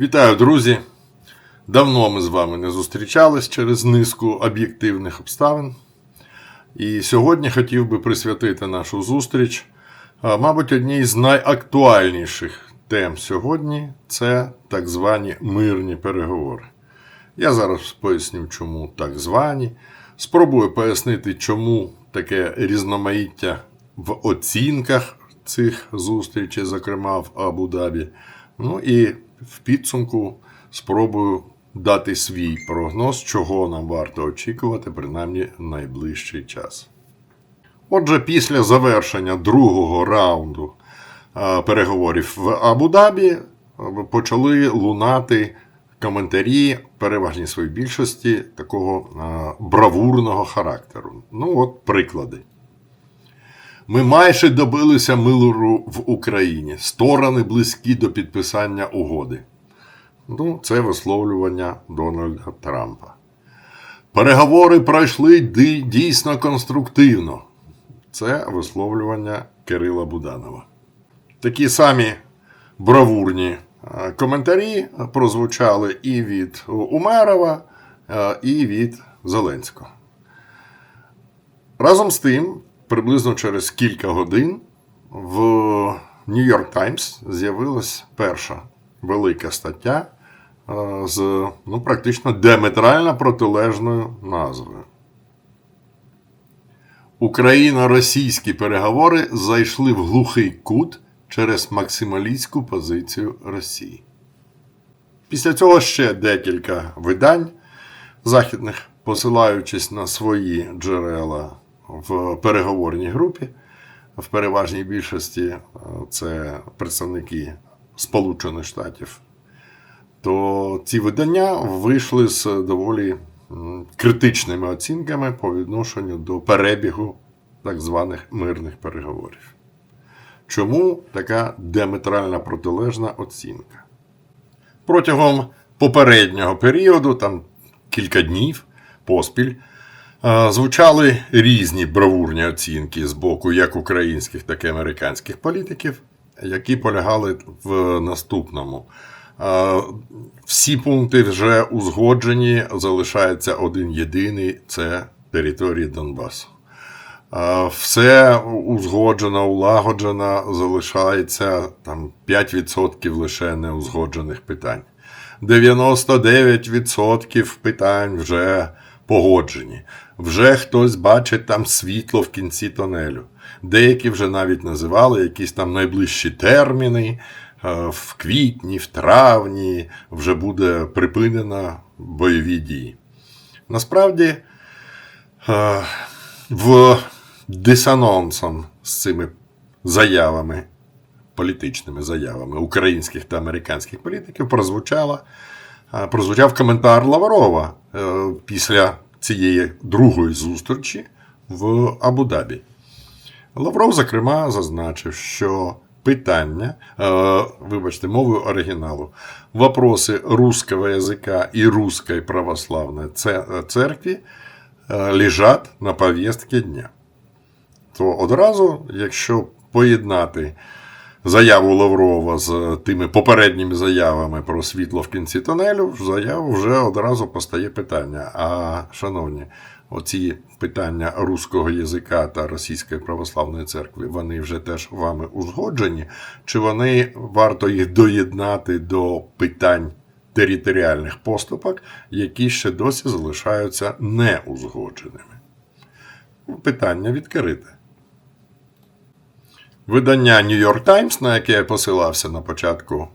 Вітаю, друзі! Давно ми з вами не зустрічались через низку об'єктивних обставин. І сьогодні хотів би присвятити нашу зустріч, мабуть, одній з найактуальніших тем сьогодні це так звані мирні переговори. Я зараз поясню, чому так звані. Спробую пояснити, чому таке різноманіття в оцінках цих зустрічей, зокрема в Абу-Дабі. Ну і в підсумку спробую дати свій прогноз, чого нам варто очікувати, принаймні найближчий час. Отже, після завершення другого раунду е, переговорів в Абу-Дабі е, почали лунати коментарі, переважній своїй більшості, такого е, бравурного характеру. Ну, от приклади. Ми майже добилися миру в Україні. Сторони близькі до підписання угоди. Ну, це висловлювання Дональда Трампа. Переговори пройшли дійсно конструктивно. Це висловлювання Кирила Буданова. Такі самі бравурні е, коментарі прозвучали і від Умерова, е, і від Зеленського. Разом з тим, приблизно через кілька годин в York Times з'явилась перша велика стаття е, з ну, практично діаметрально протилежною назвою. Україно-російські переговори зайшли в глухий кут через максималістську позицію Росії. Після цього ще декілька видань західних, посилаючись на свої джерела в переговорній групі, в переважній більшості е, це представники Сполучених Штатів, то ці видання вийшли з доволі критичними оцінками по відношенню до перебігу так званих мирних переговорів. Чому така діаметральна протилежна оцінка? Протягом попереднього періоду, там кілька днів поспіль, звучали різні бравурні оцінки з боку як українських, так і американських політиків, які полягали в наступному. Всі пункти вже узгоджені, залишається один єдиний це території Донбасу. Все узгоджено, улагоджено, залишається там 5% лише неузгоджених питань. 99% питань вже погоджені. Вже хтось бачить там світло в кінці тунелю. Деякі вже навіть називали якісь там найближчі терміни. Е, В квітні, в травні вже буде припинено бойові дії. Насправді, е, в дисонансом з цими заявами, політичними заявами українських та американських політиків прозвучала, е, прозвучав коментар Лаврова після цієї другої зустрічі в Абу-Дабі. Лавров, зокрема, зазначив, що питання, е, вибачте, мовою оригіналу, вопроси русского язика і русской православної церкви е, лежать на повістці дня. То одразу, якщо поєднати заяву Лаврова з тими попередніми заявами про світло в кінці тунелю, заяву вже одразу постає питання. А, шановні, оці питання руського язика та Російської православної церкви, вони вже теж вами узгоджені, чи вони варто їх доєднати до питань територіальних поступок, які ще досі залишаються неузгодженими? Питання відкрите. Видання York Times, на яке я посилався на початку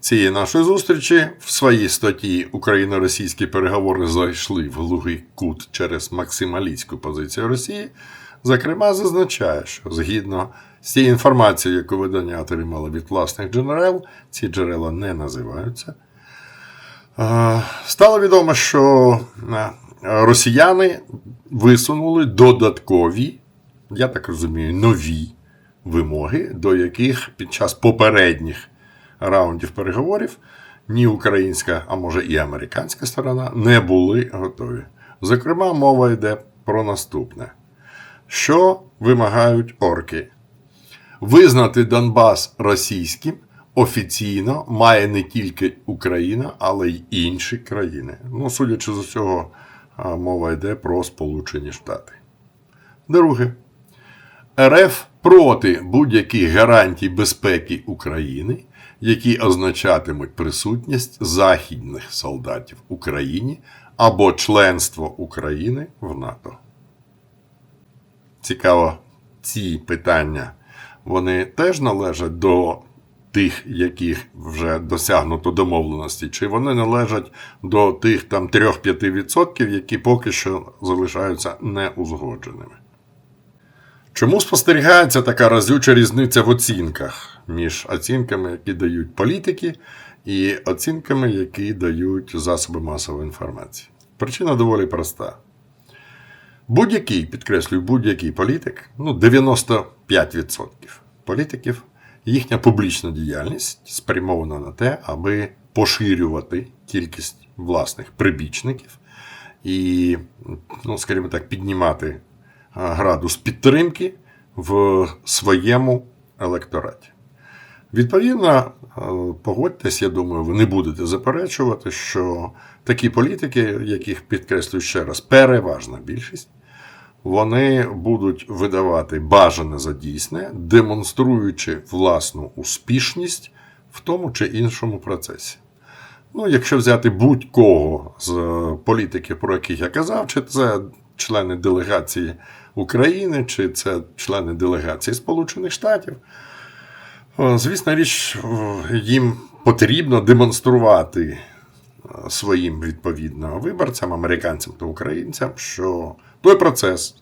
цієї нашої зустрічі, в своїй статті Україно-російські переговори зайшли в глухий кут через максималістську позицію Росії, зокрема, зазначає, що згідно з тією інформацією, яку видання отримало від власних джерел, ці джерела не називаються. Е, Стало відомо, що е, росіяни висунули додаткові, я так розумію, нові вимоги, до яких під час попередніх раундів переговорів ні українська, а може і американська сторона не були готові. Зокрема, мова йде про наступне: що вимагають орки? Визнати Донбас російським, офіційно має не тільки Україна, але й інші країни. Ну, судячи з усього, мова йде про Сполучені Штати. Друге. РФ проти будь-яких гарантій безпеки України, які означатимуть присутність західних солдатів в Україні або членство України в НАТО. Цікаво, ці питання вони теж належать до тих, яких вже досягнуто домовленості, чи вони належать до тих там 3-5%, які поки що залишаються неузгодженими. Чому спостерігається така разюча різниця в оцінках між оцінками, які дають політики, і оцінками, які дають засоби масової інформації? Причина доволі проста. Будь-який, підкреслюю, будь-який політик, ну 95% політиків, їхня публічна діяльність спрямована на те, аби поширювати кількість власних прибічників і, ну, скажімо так, піднімати градус підтримки в своєму електораті. Відповідно, е, погодьтесь, я думаю, ви не будете заперечувати, що такі політики, яких підкреслюю ще раз, переважна більшість, вони будуть видавати бажане за дійсне, демонструючи власну успішність в тому чи іншому процесі. Ну, якщо взяти будь-кого з е, політиків, про яких я казав, чи це члени делегації України, чи це члени делегації Сполучених Штатів, о, Звісна річ, їм потрібно демонструвати е, своїм відповідно виборцям, американцям та українцям, що той процес,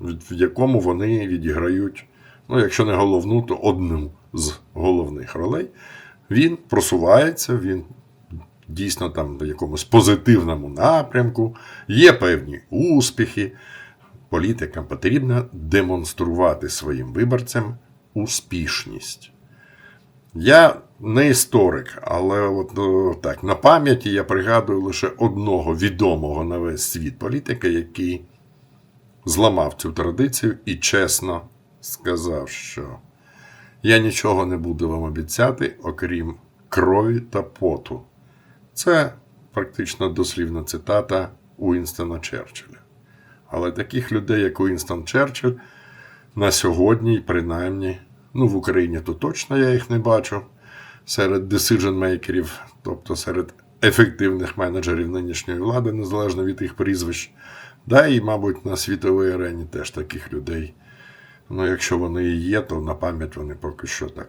в якому вони відіграють, ну, якщо не головну, то одну з головних ролей, він просувається, він дійсно там в якомусь позитивному напрямку, є певні успіхи. Політикам потрібно демонструвати своїм виборцям успішність. Я не історик, але от о, так, на пам'яті я пригадую лише одного відомого на весь світ політика, який зламав цю традицію і чесно сказав, що я нічого не буду вам обіцяти, окрім крові та поту. Це практично дослівна цитата Уінстона Черчилля. Але таких людей, як Уінстон Черчилль, на сьогодні, принаймні, ну в Україні то точно я їх не бачу серед decision-мейкерів, тобто серед ефективних менеджерів нинішньої влади, незалежно від їх прізвищ. Да, і, мабуть, на світовій арені теж таких людей. Ну, якщо вони і є, то на пам'ять вони поки що так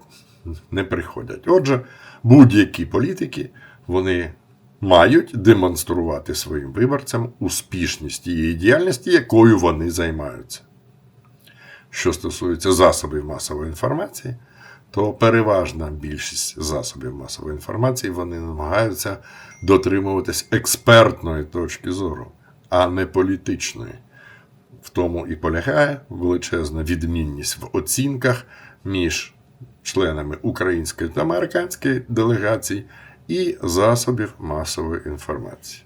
не приходять. Отже, будь-які політики вони мають демонструвати своїм виборцям успішність тієї діяльності, якою вони займаються. Що стосується засобів масової інформації, то переважна більшість засобів масової інформації вони намагаються дотримуватись експертної точки зору, а не політичної. В тому і полягає величезна відмінність в оцінках між членами української та американської делегацій і засобів масової інформації.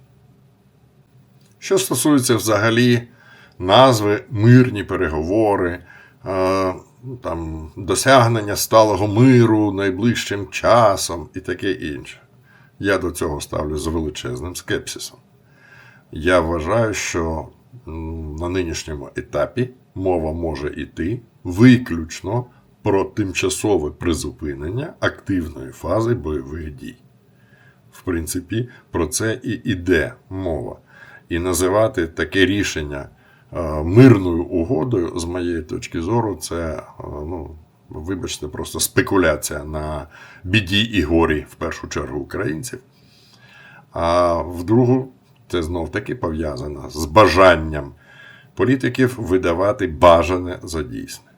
Що стосується взагалі назви мирні переговори, е, там, досягнення сталого миру найближчим часом і таке інше, я до цього ставлю з величезним скепсисом. Я вважаю, що на нинішньому етапі мова може йти виключно про тимчасове призупинення активної фази бойових дій. Принципі, про це і йде мова. І називати таке рішення е, мирною угодою, з моєї точки зору, це, е, ну, вибачте, просто спекуляція на біді і горі, в першу чергу, українців. А в другу, це знов таки пов'язано з бажанням політиків видавати бажане за дійсне.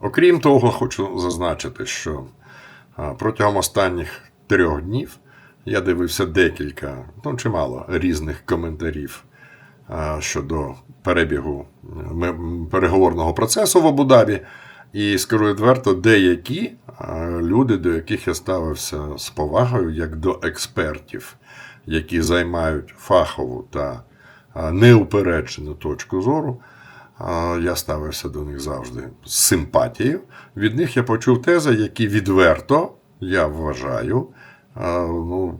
Окрім того, хочу зазначити, що протягом останніх трьох днів я дивився декілька, ну чимало різних коментарів щодо перебігу переговорного процесу в Абу-Дабі. І скажу відверто, деякі люди, до яких я ставився з повагою, як до експертів, які займають фахову та неупереджену точку зору, я ставився до них завжди з симпатією. Від них я почув тези, які відверто я вважаю, ну,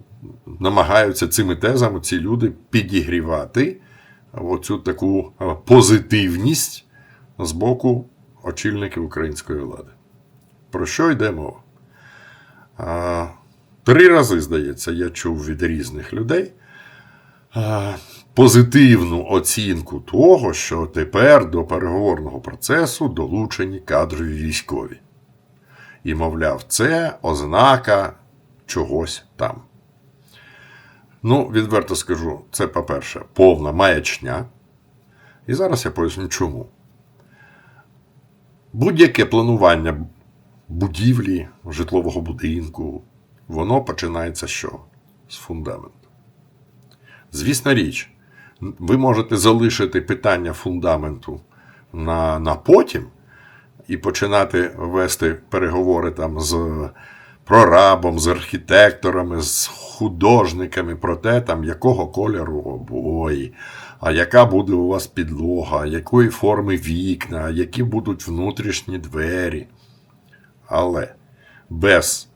намагаються цими тезами ці люди підігрівати оцю таку позитивність з боку очільників української влади. Про що йде мова? Три рази, здається, я чув від різних людей позитивну оцінку того, що тепер до переговорного процесу долучені кадрові військові. І, мовляв, це ознака чогось там. Ну, відверто скажу, це, по-перше, повна маячня. І зараз я поясню чому. Будь-яке планування будівлі, житлового будинку, воно починається що? З фундаменту. Звісна річ, ви можете залишити питання фундаменту на, на потім і починати вести переговори там з прорабом, з архітекторами, з художниками про те, там, якого кольору обої, а яка буде у вас підлога, якої форми вікна, які будуть внутрішні двері. Але без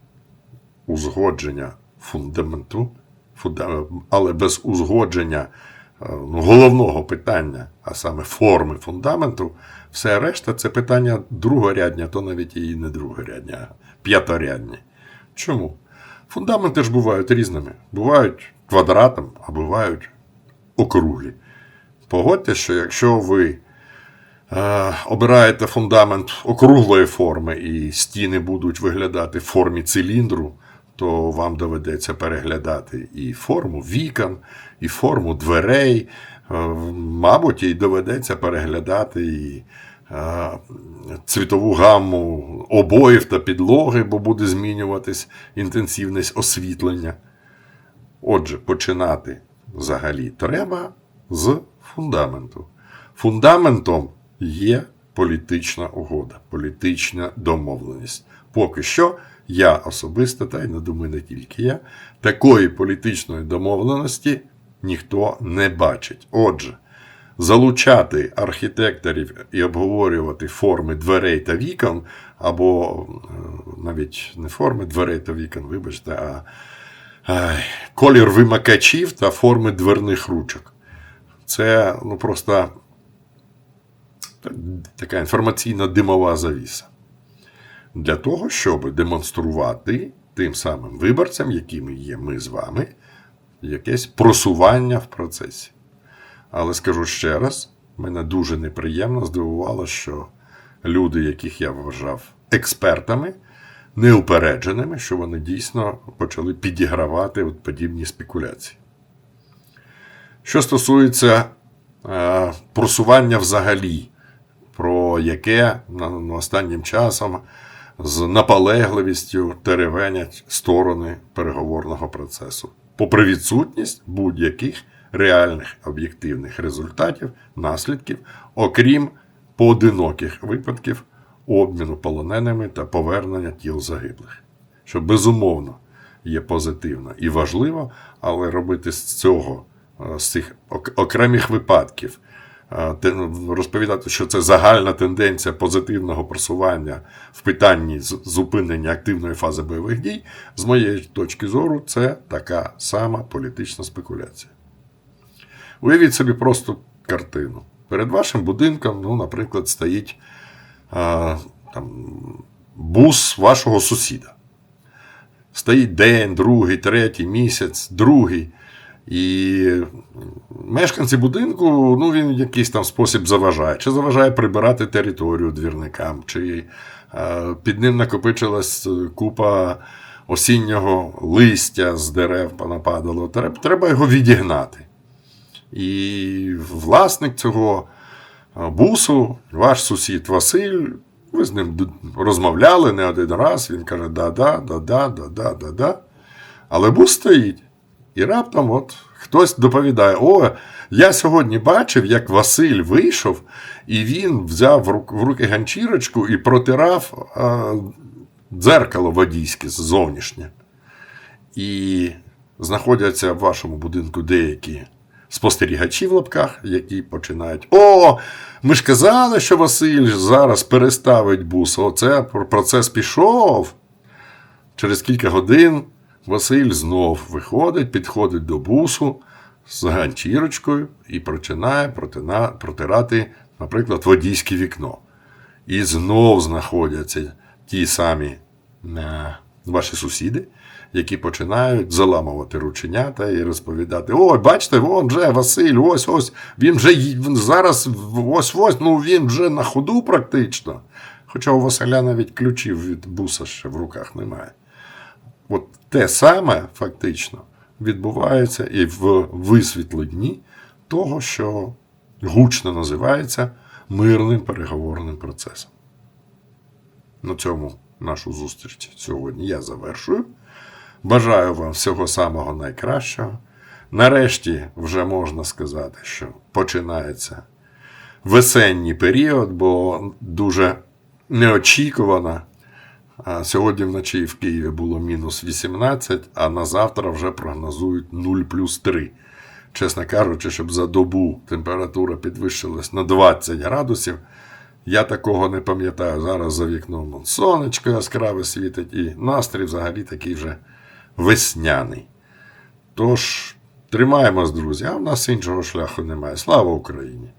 узгодження фундаменту, але без узгодження е, ну, головного питання, а саме форми фундаменту, все решта це питання другорядня, то навіть і не другорядня, а п'яторядні. Чому? Фундаменти ж бувають різними. Бувають квадратом, а бувають округлі. Погодьте, що якщо ви е, обираєте фундамент округлої форми і стіни будуть виглядати в формі циліндру, то вам доведеться переглядати і форму вікон, і форму дверей. Е, Мабуть, і доведеться переглядати і цвітову гамму обоїв та підлоги, бо буде змінюватись інтенсивність освітлення. Отже, починати взагалі треба з фундаменту. Фундаментом є політична угода, політична домовленість. Поки що я особисто, та й не думаю, не тільки я, такої політичної домовленості ніхто не бачить. Отже, залучати архітекторів і обговорювати форми дверей та вікон, або е, навіть не форми дверей та вікон, вибачте, а колір вимикачів та форми дверних ручок. Це ну, просто така інформаційна димова завіса. Для того, щоб демонструвати тим самим виборцям, якими є ми з вами, якесь просування в процесі. Але скажу ще раз, мене дуже неприємно здивувало, що люди, яких я вважав експертами, неупередженими, що вони дійсно почали підігравати от подібні спекуляції. Що стосується е, просування взагалі, про яке на, останнім часом з наполегливістю теревенять сторони переговорного процесу, попри відсутність будь-яких реальних об'єктивних результатів, наслідків, окрім поодиноких випадків обміну полоненими та повернення тіл загиблих, що безумовно є позитивно і важливо, але робити з цього, е, з цих окремих випадків, е, ну, розповідати, що це загальна тенденція позитивного просування в питанні зупинення активної фази бойових дій, з моєї точки зору, це така сама політична спекуляція. Уявіть собі просто картину. Перед вашим будинком, ну, наприклад, стоїть а, там, бус вашого сусіда. Стоїть день, другий, третій місяць, другий. І мешканці будинку, ну, він в якийсь там спосіб заважає. Чи заважає прибирати територію двірникам, чи е, під ним накопичилась купа осіннього листя з дерев понападало. Треба його відігнати. І власник цього е, бусу, ваш сусід Василь, ви з ним розмовляли не один раз. Він каже: да-да, да-да, да-да, да-да. Але бус стоїть. І раптом от хтось доповідає: О, я сьогодні бачив, як Василь вийшов, і він взяв в руки ганчірочку і протирав а, дзеркало водійське зовнішнє. І знаходяться в вашому будинку деякі спостерігачі в лапках, які починають: О, ми ж казали, що Василь зараз переставить бус. Оце процес пішов. Через кілька годин Василь знов виходить, підходить до бусу з ганчірочкою і починає протирати, наприклад, водійське вікно. І знов знаходяться ті самі е, ваші сусіди, які починають заламувати рученята і розповідати: ой, бачите, вон вже Василь, ось ось, він вже він зараз ось ось, ну він вже на ходу практично. Хоча у Василя навіть ключів від буса ще в руках немає. От те саме фактично відбувається і в висвітленні того, що гучно називається мирним переговорним процесом. На цьому нашу зустріч сьогодні я завершую. Бажаю вам всього самого найкращого. Нарешті вже можна сказати, що починається весенній період, бо дуже неочікувано. Сьогодні вночі в Києві було мінус 18, а на завтра вже прогнозують 0 плюс 3. Чесно кажучи, щоб за добу температура підвищилась на 20 градусів. Я такого не пам'ятаю. Зараз за вікном сонечко яскраве світить, і настрій взагалі такий вже весняний. Тож, тримаємось, друзі, а в нас іншого шляху немає. Слава Україні!